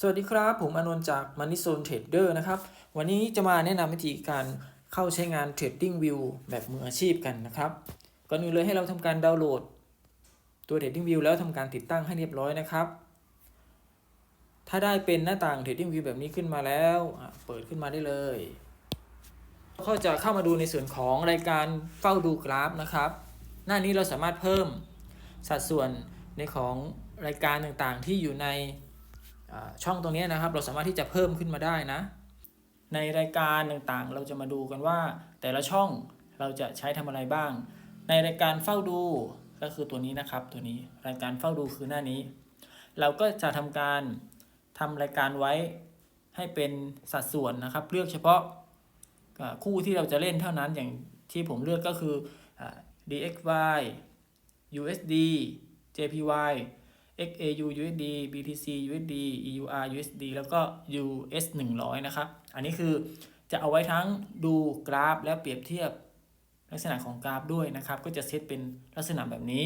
สวัสดีครับ ผมอานนท์จาก Money Zone Trader นะครับ วันนี้จะมาแนะนำวิธีการเข้าใช้งาน Trading View แบบมืออาชีพกันนะครับ ก่อนอื่นเลยให้เราทำการดาวน์โหลด ตัว Trading View แล้วทำการติดตั้งให้เรียบร้อยนะครับ ถ้าได้เป็นหน้าต่าง Trading View แบบนี้ขึ้นมาแล้ว เปิดขึ้นมาได้เลย ก็จะเข้ามาดูในส่วนของรายการเฝ้าดูกราฟนะครับ หน้านี้เราสามารถเพิ่มสัดส่วนในของรายการต่างๆ ที่อยู่ใน ช่องตรงนี้นะครับ เราสามารถที่จะเพิ่มขึ้นมาได้นะ ในรายการต่างๆ เราจะมาดูกันว่า แต่ละช่องเราจะใช้ทำอะไรบ้าง ในรายการเฝ้าดูก็คือตัวนี้นะครับ ตัวนี้รายการเฝ้าดูคือหน้านี้ เราก็จะทำการทำรายการไว้ให้เป็นสัดส่วนนะครับ เลือกเฉพาะคู่ที่เราจะเล่นเท่านั้นอย่างที่ผมเลือกก็คือ DXY USD JPY XAU USD BTC USD EUR USD แล้วก็ US 100 นะครับ อันนี้คือจะเอาไว้ทั้งดูกราฟและเปรียบเทียบลักษณะของกราฟด้วยนะครับ ก็จะเซตเป็นลักษณะแบบนี้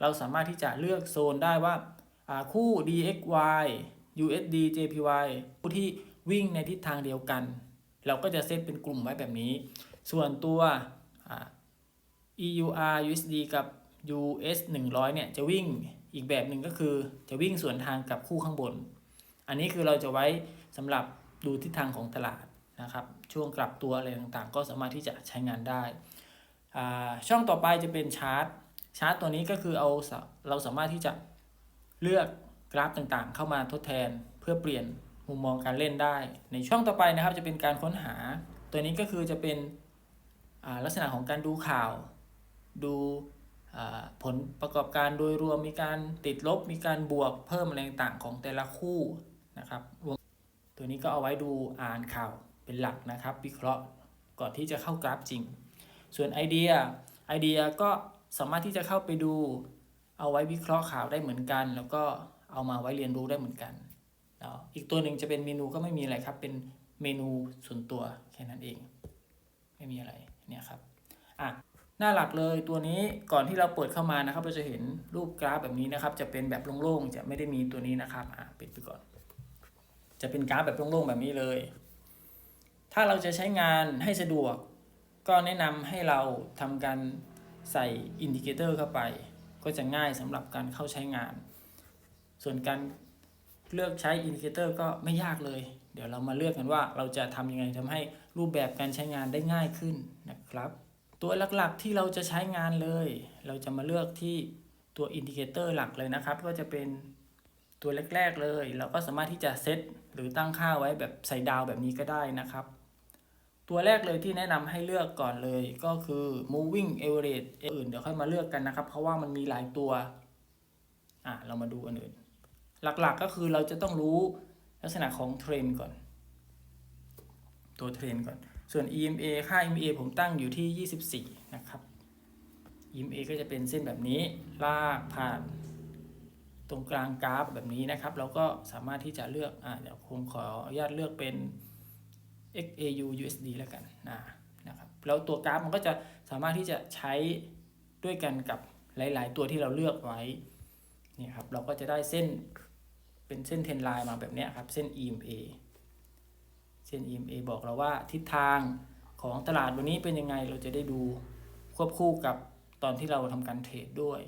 เราสามารถที่จะเลือกโซนได้ว่าาคู่ DXY USD JPY คู่ที่วิ่งในทิศทางเดียวกัน เราก็จะเซตเป็นกลุ่มไว้แบบนี้ ส่วนตัว EUR USD กับ US 100 เนี่ยจะวิ่งอีกแบบหนึ่งก็คือจะวิ่งสวนทางกับคู่ข้างบน อันนี้คือเราจะไว้สำหรับดูทิศทางของตลาดนะครับ ช่วงกลับตัวอะไรต่างๆ ก็สามารถที่จะใช้งานได้ ช่องต่อไปจะเป็นชาร์ตชาร์ตตัวนี้ก็คือเอาเราสามารถที่จะเลือกกราฟต่างๆ เข้ามาทดแทนเพื่อเปลี่ยนมุมมองการเล่นได้ ในช่องต่อไปนะครับจะเป็นการค้นหา ตัวนี้ก็คือจะเป็นลักษณะของการดูข่าว ดู ผลประกอบการโดยรวมมีการติดลบ มีการบวกเพิ่มอะไรต่างของแต่ละคู่นะครับตัวนี้ก็เอาไว้ดูอ่านข่าวเป็นหลักนะครับ วิเคราะห์ก่อนที่จะเข้ากราฟจริง ส่วนไอเดียไอเดียก็สามารถที่จะเข้าไปดู เอาไว้วิเคราะห์ข่าวได้เหมือนกัน แล้วก็เอามาไว้เรียนรู้ได้เหมือนกันอีกตัวหนึ่งจะเป็นเมนูก็ไม่มีอะไรครับ เป็นเมนูส่วนตัวแค่นั้นเอง ไม่มีอะไรเนี่ยครับอะ หน้าหลักเลยตัวนี้ก่อนที่เราเปิดเข้ามานะครับเราจะเห็นรูปกราฟแบบนี้นะครับ จะเป็นแบบโล่งๆจะไม่ได้มีตัวนี้นะครับอะปิดไปก่อน จะเป็นกราฟแบบโล่งๆแบบนี้เลย ถ้าเราจะใช้งานให้สะดวก ก็แนะนำให้เราทำการใส่อินดิเคเตอร์เข้าไป ก็จะง่ายสำหรับการเข้าใช้งาน ส่วนการเลือกใช้อินดิเคเตอร์ก็ไม่ยากเลย เดี๋ยวเรามาเลือกกันว่าเราจะทำยังไงทำให้รูปแบบการใช้งานได้ง่ายขึ้นนะครับ ตัวหลักๆที่เราจะใช้งานเลย เราจะมาเลือกที่ตัวอินดิเคเตอร์หลักเลยนะครับ ก็จะเป็นตัวแรก ๆเลย เราก็สามารถที่จะเซตหรือตั้งค่าไว้แบบใส่ดาวแบบนี้ก็ได้นะครับ ตัวแรกเลยที่แนะนำให้เลือกก่อนเลยก็คือ moving average อื่นเดี๋ยวค่อยมาเลือกกันนะครับ เพราะว่ามันมีหลายตัวอะเรามาดูอันอื่น หลักๆก็คือเราจะต้องรู้ลักษณะของเทรนก่อน ตัวเทรนก่อน ส่วน EMA ค่า EMA ผมตั้งอยู่ที่ 24 นะครับ EMA ก็จะเป็นเส้นแบบนี้ ลากผ่านตรงกลางกราฟแบบนี้นะครับ เราก็สามารถที่จะเลือก อ่าเดี๋ยวผมขออนุญาตเลือกเป็น XAU USD แล้วกันนะนะครับ แล้วตัวกราฟมันก็จะสามารถที่จะใช้ด้วยกันกับหลาย ๆ ตัวที่เราเลือกไว้ นี่ครับ เราก็จะได้เส้นเป็นเส้นเทนไลน์มาแบบนี้ครับ เส้น EMA เส้น EMA บอกเราว่าทิศทางของตลาดวันนี้เป็นยังไงเราจะได้ดูควบคู่กับตอนที่เราทำการเทรดด้วย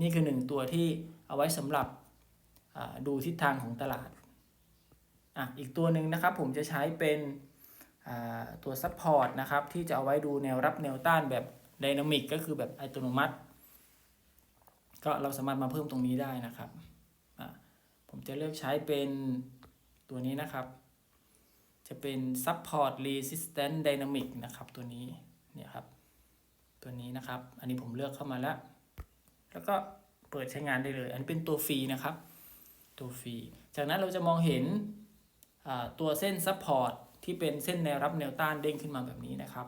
นี่คือหนึ่งตัวที่เอาไว้สำหรับดูทิศทางของตลาดอะอีกตัวหนึ่งนะครับผมจะใช้เป็นตัว Support นะครับที่จะเอาไว้ดูแนวรับแนวต้านแบบ Dynamic ก็คือแบบอัตโนมัติ ก็เราสามารถมาเพิ่มตรงนี้ได้นะครับ ผมจะเลือกใช้เป็นตัวนี้นะครับ จะเป็น support resistance dynamic นะครับ ตัวนี้เนี่ยครับ ตัวนี้นะครับ อันนี้ผมเลือกเข้ามาแล้ว แล้วก็เปิดใช้งานได้เลย อันนเป็นตัวฟรีนะครับ ตัวฟรี จากนั้นเราจะมองเห็นตัวเส้น support ที่เป็นเส้นแนวรับแนวต้านเด้งขึ้นมาแบบนี้นะครับ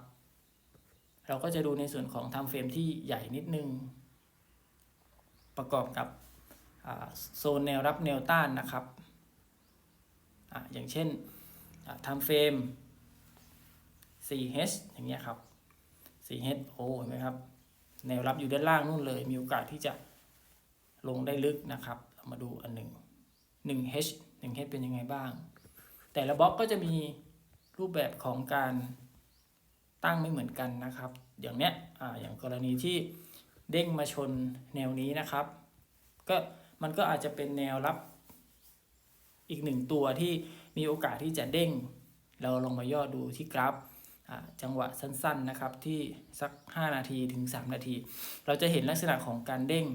เราก็จะดูในส่วนของ time frame ที่ใหญ่นิดนึง ประกอบกับโซนแนวรับแนวต้านนะครับออย่างเช่น ทำเฟรม 4H อย่างเงี้ยครับ 4H โอ้เห็นไหมครับ แนวรับอยู่ด้านล่างนู่นเลย มีโอกาสที่จะลงได้ลึกนะครับ เรามาดูอันหนึ่ง 1H 1 h เป็นยังไงบ้าง แต่ละบล็อกก็จะมีรูปแบบของการตั้งไม่เหมือนกันนะครับ อย่างเนี้ยออย่างกรณีที่เด้งมาชนแนวนี้นะครับ ก็มันก็อาจจะเป็นแนวรับอีกหนึ่งตัวที่ มีโอกาสที่จะเด้ง เราลองมาย่อดูที่กราฟจังหวะสั้นๆนะครับที่สัก 5 นาทีถึง 3 นาที เราจะเห็นลักษณะของการเด้ง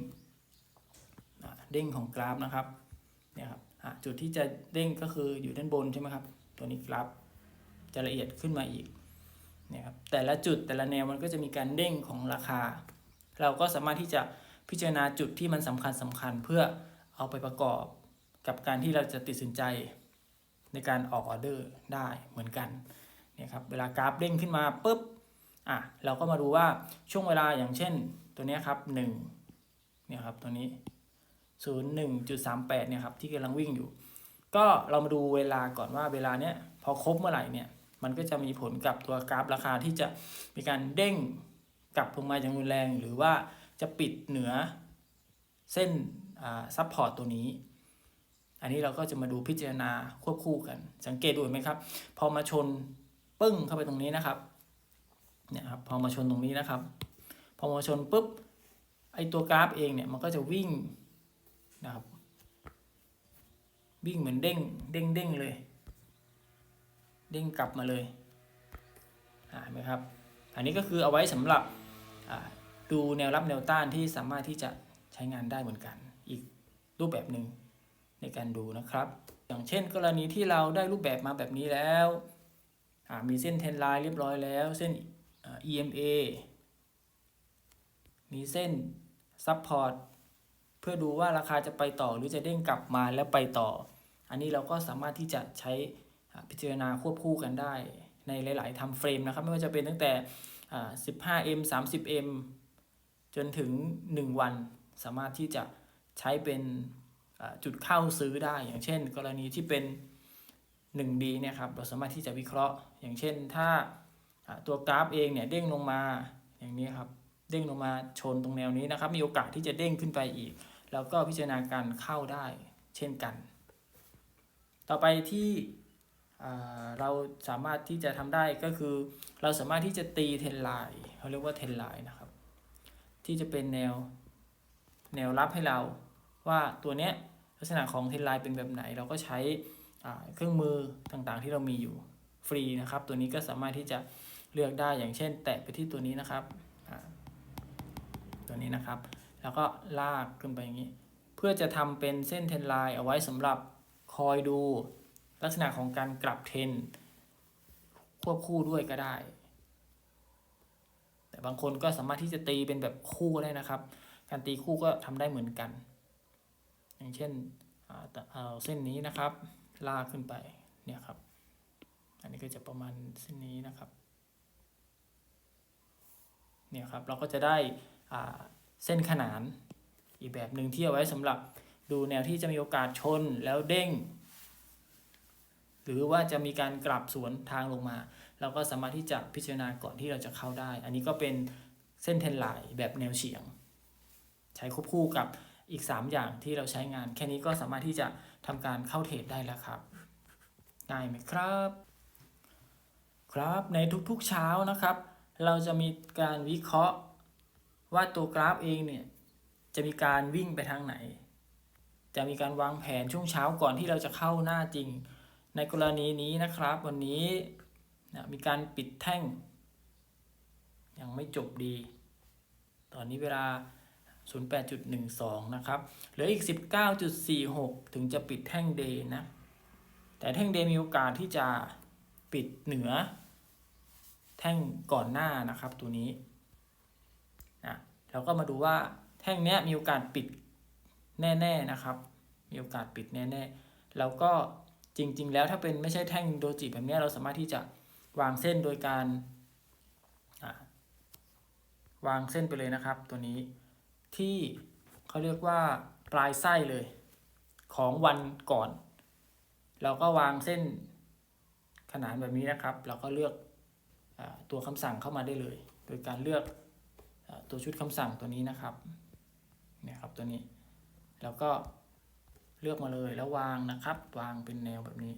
เด้งของกราฟนะครับเนี่ยครับจุดที่จะเด้งก็คืออยู่ด้านบนใช่ไหมครับตัวนี้กราฟจะละเอียดขึ้นมาอีกเนี่ยครับแต่ละจุดแต่ละแนวมันก็จะมีการเด้งของราคา เราก็สามารถที่จะพิจารณาจุดที่มันสำคัญสำคัญเพื่อเอาไปประกอบกับการที่เราจะตัดสินใจ ในการออกออเดอร์ได้เหมือนกันเนี่ยครับเวลากราฟเด้งขึ้นมาปุ๊บอะเราก็มาดูว่าช่วงเวลาอย่างเช่นตัวนี้ครับ1เนี่ยครับตัวนี้ 01.38เนี่ยครับที่กำลังวิ่งอยู่ ก็เรามาดูเวลาก่อนว่าเวลาเนี้ยพอครบเมื่อไหร่เนี่ยมันก็จะมีผลกับตัวกราฟราคาที่จะมีการเด้งกลับลงมาอย่างรุนแรง หรือว่าจะปิดเหนือเส้นซับพอร์ตตัวนี้ อันนี้เราก็จะมาดูพิจารณาควบคู่กัน สังเกตดูเห็นไหมครับ พอมาชนปึ้งเข้าไปตรงนี้นะครับเนี่ยครับพอมาชนตรงนี้นะครับ พอมาชนปุ๊บไอตัวกราฟเองเนี่ยมันก็จะวิ่งนะครับ วิ่งเหมือนเด้งเด้งเด้งเลย เด้งกลับมาเลยเห็นไหมครับ อันนี้ก็คือเอาไว้สำหรับดูแนวรับแนวต้านที่สามารถที่จะใช้งานได้เหมือนกัน อีกรูปแบบหนึ่ง ในการดูนะครับ อย่างเช่นกรณีที่เราได้รูปแบบมาแบบนี้แล้วมีเส้นเทนไลน์เรียบร้อยแล้ว เส้น EMA มีเส้นซับพอร์ตเพื่อดูว่าราคาจะไปต่อหรือจะเด้งกลับมาแล้วไปต่อ อันนี้เราก็สามารถที่จะใช้พิจารณาควบคู่กันได้ ในหลาย ๆทำเฟรมนะครับ ไม่ว่าจะเป็นตั้งแต่อ่า 15M 30M จนถึง 1 วัน สามารถที่จะใช้เป็น จุดเข้าซื้อได้ อย่างเช่น กรณีที่เป็น 1D เนี่ยครับ เราสามารถที่จะวิเคราะห์ อย่างเช่น ถ้าตัวกราฟเองเนี่ยเด้งลงมาอย่างนี้ครับ เด้งลงมาชนตรงแนวนี้นะครับ มีโอกาสที่จะเด้งขึ้นไปอีก แล้วก็พิจารณาการเข้าได้เช่นกัน ต่อไปที่เราสามารถที่จะทำได้ก็คือ เราสามารถที่จะตีเทรนไลน์เขาเรียกว่าเทรนไลน์นะครับ ที่จะเป็นแนวแนวรับให้เรา ว่าตัวเนี้ยลักษณะของเทนไลน์เป็นแบบไหน เราก็ใช้เครื่องมือต่างๆ ที่เรามีอยู่ฟรีนะครับ ตัวนี้ก็สามารถที่จะเลือกได้อย่างเช่น แตะไปที่ตัวนี้นะครับตัวนี้นะครับ แล้วก็ลากขึ้นไปอย่างนี้ เพื่อจะทำเป็นเส้นเทนไลน์เอาไว้สำหรับคอยดูลักษณะของการกลับเทนควบคู่ด้วยก็ได้ แต่บางคนก็สามารถที่จะตีเป็นแบบคู่ได้นะครับ การตีคู่ก็ทำได้เหมือนกัน อย่างเช่นเอาเส้นนี้นะครับ ลากขึ้นไปเนี่ยครับ อันนี้ก็จะประมาณเส้นนี้นะครับเนี่ยครับเราก็จะได้เส้นขนานอีกแบบหนึ่งที่เอาไว้สำหรับดูแนวที่จะมีโอกาสชนแล้วเด้ง หรือว่าจะมีการกลับสวนทางลงมา เราก็สามารถที่จะพิจารณาก่อนที่เราจะเข้าได้ อันนี้ก็เป็นเส้นเทนไลน์แบบแนวเฉียง ใช้ควบคู่กับ อีก 3 อย่างที่เราใช้งาน แค่นี้ก็สามารถที่จะทำการเข้าเทรดได้แล้วครับง่ายไหมครับ ครับในทุกๆเช้านะครับ เราจะมีการวิเคราะห์ว่าตัวกราฟเองเนี่ยจะมีการวิ่งไปทางไหน จะมีการวางแผนช่วงเช้าก่อนที่เราจะเข้าหน้าจริง ในกรณีนี้นะครับ วันนี้นะมีการปิดแท่ง ยังไม่จบดี ตอนนี้เวลา 08.12 นะครับ เหลืออีก 19.46 ถึงจะปิดแท่งเดย์นะ แต่แท่งเดย์มีโอกาสที่จะปิดเหนือ แท่งก่อนหน้านะครับตัวนี้นะเราก็มาดูว่าแท่งนี้มีโอกาสปิดแน่ ๆนะครับ มีโอกาสปิดแน่ๆ แล้วก็จริง ๆ แล้วถ้าเป็นไม่ใช่แท่งโดจิแบบนี้เราสามารถที่จะวางเส้นโดยการวางเส้นไปเลยนะครับตัวนี้ ที่เขาเรียกว่าปลายไส้เลย ของวันก่อน เราก็วางเส้นขนานแบบนี้นะครับ เราก็เลือกอตัวคำสั่งเข้ามาได้เลย โดยการเลือกอตัวชุดคำสั่งตัวนี้นะครับเนี่ยครับตัวนี้ แล้วก็เลือกมาเลยแล้ววางนะครับ วางเป็นแนวแบบนี้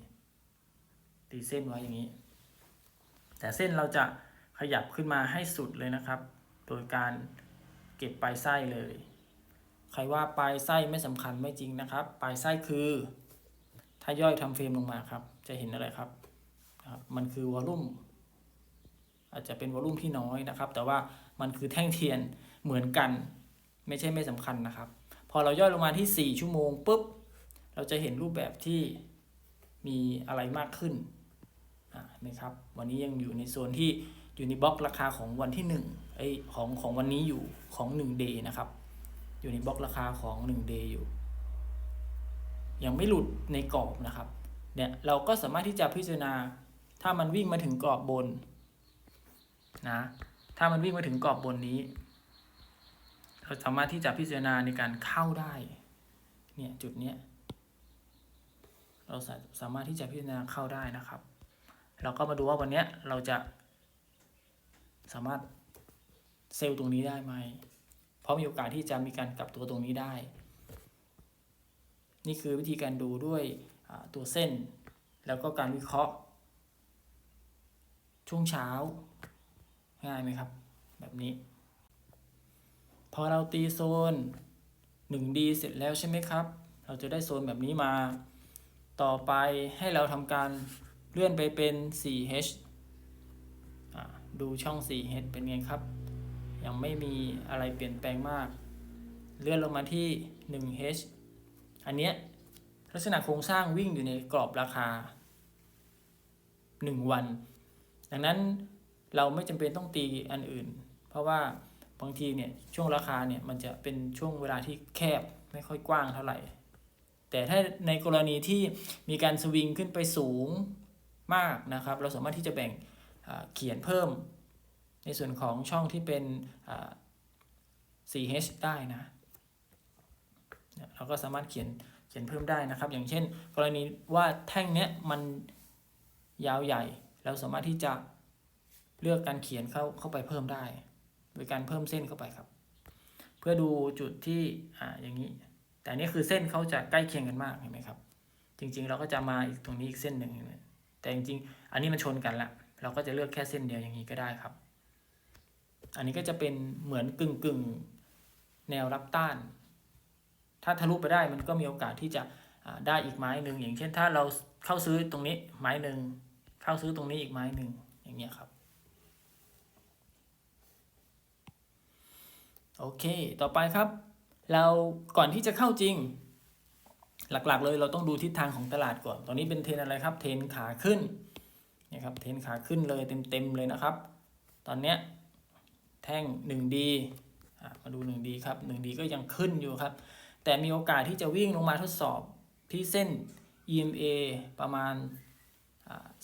ตีเส้นไว้อย่างนี้ แต่เส้นเราจะขยับขึ้นมาให้สุดเลยนะครับ โดยการ เก็บปลายไส้เลย ใครว่าปลายไส้ไม่สำคัญไม่จริงนะครับ ปลายไส้คือ ถ้าย่อยทำเฟรมลงมาครับ จะเห็นอะไรครับนะครับ มันคือวอลลุ่มอาจจะเป็นวอลลุ่มที่น้อยนะครับ แต่ว่ามันคือแท่งเทียนเหมือนกัน ไม่ใช่ไม่สำคัญนะครับ พอเราย่อยลงมาที่ 4 ชั่วโมงปุ๊บเราจะเห็นรูปแบบที่มีอะไรมากขึ้นนไหมครับ วันนี้ยังอยู่ในโซนที่อยู่ในบล็อกราคาของวันที่ 1 ไอของของวันนี้อยู่ของ1 day นะครับ อยู่ในบล็อกราคาของ1 day อยู่ ยังไม่หลุดในกรอบนะครับเนี่ยเราก็สามารถที่จะพิจารณาถ้ามันวิ่งมาถึงกรอบบนนะถ้ามันวิ่งมาถึงกรอบบนนี้ เราสามารถที่จะพิจารณาในการเข้าได้เนี่ยจุดเนี้ยเราสามารถที่จะพิจารณาเข้าได้นะครับ เราก็มาดูว่าวันนี้เราจะสามารถ เซลล์ตรงนี้ได้ไหม เพราะมีโอกาสที่จะมีการกลับตัวตรงนี้ได้ นี่คือวิธีการดูด้วยตัวเส้น แล้วก็การวิเคราะห์ ช่วงเช้า ง่ายไหมครับ แบบนี้ พอเราตีโซน 1D เสร็จแล้วใช่ไหมครับ เราจะได้โซนแบบนี้มา ต่อไปให้เราทำการเลื่อนไปเป็น 4H ดูช่อง 4H เป็นไงครับ ยังไม่มีอะไรเปลี่ยนแปลงมาก เลื่อนลงมาที่ 1H อันเนี้ยลักษณะโครงสร้างวิ่งอยู่ในกรอบราคา 1 วัน ดังนั้นเราไม่จำเป็นต้องตีอันอื่น เพราะว่าบางทีเนี่ยช่วงราคาเนี่ยมันจะเป็นช่วงเวลาที่แคบไม่ค่อยกว้างเท่าไหร่ แต่ถ้าในกรณีที่มีการสวิงขึ้นไปสูงมากนะครับ เราสามารถที่จะแบ่งเขียนเพิ่ม ในส่วนของช่องที่เป็นอ่า 4H ได้นะ เราก็สามารถเขียนเขียนเพิ่มได้นะครับ อย่างเช่น กรณีว่าแท่งเนี้ยมันยาวใหญ่ เราสามารถที่จะเลือกการเขียนเข้าเข้าไปเพิ่มได้ โดยการเพิ่มเส้นเข้าไปครับ เพื่อดูจุดที่อ่าอย่างนี้ แต่นี่คือเส้นเขาจะใกล้เคียงกันมากเห็นไหมครับ จริงๆ เราก็จะมาอีกตรงนี้อีกเส้นหนึ่งแต่จริงๆ อันนี้มันชนกันละ เราก็จะเลือกแค่เส้นเดียวอย่างนี้ก็ได้ครับ อันนี้ก็จะเป็นเหมือนกึ่งกึ่งแนวรับต้าน ถ้าทะลุไปได้มันก็มีโอกาสที่จะได้อีกไม้หนึ่งอย่างเช่นถ้าเราเข้าซื้อตรงนี้ไม้หนึ่งเข้าซื้อตรงนี้อีกไม้หนึ่งอย่างเงี้ยครับโอเค ต่อไปครับ เราก่อนที่จะเข้าจริง หลักๆเลยเราต้องดูทิศทางของตลาดก่อน ตอนนี้เป็นเทรนอะไรครับ เทรนขาขึ้นนี่ครับ เทรนขาขึ้นเลยเต็มๆเลยนะครับ ตอนเนี้ย แท่ง 1D อะมาดู 1D ครับ 1D ก็ยังขึ้นอยู่ครับ แต่มีโอกาสที่จะวิ่งลงมาทดสอบที่เส้น EMA ประมาณ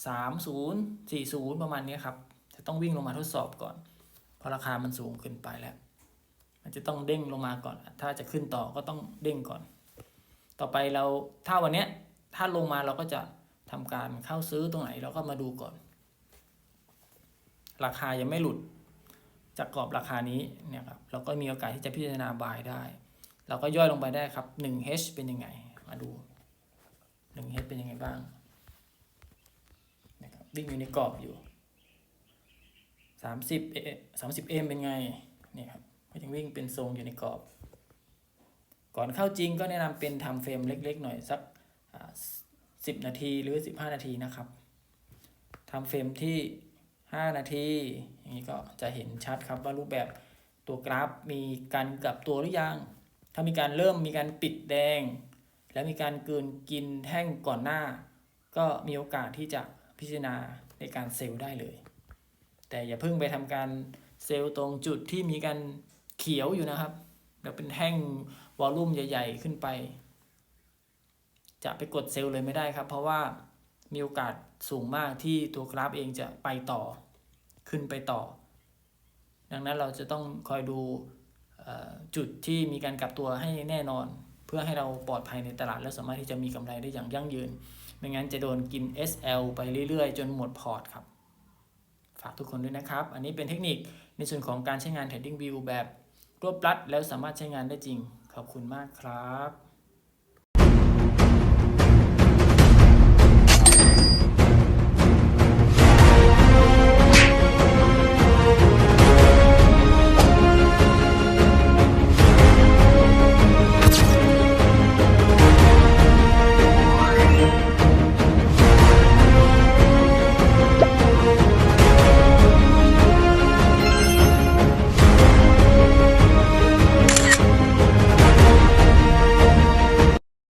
สามศูนย์สี่ศูนย์ประมาณนี้ครับ จะต้องวิ่งลงมาทดสอบก่อน เพราะราคามันสูงเกินไปแล้ว มันจะต้องเด้งลงมาก่อน ถ้าจะขึ้นต่อก็ต้องเด้งก่อน ต่อไปเราถ้าวันนี้ถ้าลงมาเราก็จะทำการเข้าซื้อตรงไหนเราก็มาดูก่อน ราคายังไม่หลุด จากกรอบราคานี้เนี่ยครับเราก็มีโอกาสที่จะพิจารณาบายได้ เราก็ย่อยลงไปได้ครับ 1H เป็นยังไง มาดู 1H เป็นยังไงบ้างนะครับวิ่งอยู่ในกรอบอยู่ 30เอ30 m เป็นไงเนี่ยครับก็ยังวิ่งเป็นทรงอยู่ในกรอบ ก่อนเข้าจริงก็แนะนำเป็นทำเฟรมเล็กๆ หน่อยสักสิบนาทีหรือ 15 นาทีนะครับทำเฟรมที่ 5 นาที อย่างนี้ก็จะเห็นชัดครับว่ารูปแบบตัวกราฟมีการกลับตัวหรือยัง ถ้ามีการเริ่มมีการปิดแดง และมีการเกินกินแท่งก่อนหน้า ก็มีโอกาสที่จะพิจารณาในการเซลล์ได้เลย แต่อย่าเพิ่งไปทำการเซลล์ตรงจุดที่มีการเขียวอยู่นะครับเดี๋ยวเป็นแท่งวอลลุ่มใหญ่ ๆ ขึ้นไป จะไปกดเซลล์เลยไม่ได้ครับ เพราะว่า มีโอกาสสูงมากที่ตัวกราฟเองจะไปต่อขึ้นไปต่อ ดังนั้นเราจะต้องคอยดูจุดที่มีการกลับตัวให้แน่นอน เพื่อให้เราปลอดภัยในตลาด และสามารถที่จะมีกำไรได้อย่างยั่งยืน ไม่งั้นจะโดนกิน SL ไปเรื่อยๆ จนหมดพอร์ตครับ ฝากทุกคนด้วยนะครับ อันนี้เป็นเทคนิคในส่วนของการใช้งาน Trading View แบบรวบรัดแล้วสามารถใช้งานได้จริง ขอบคุณมากครับ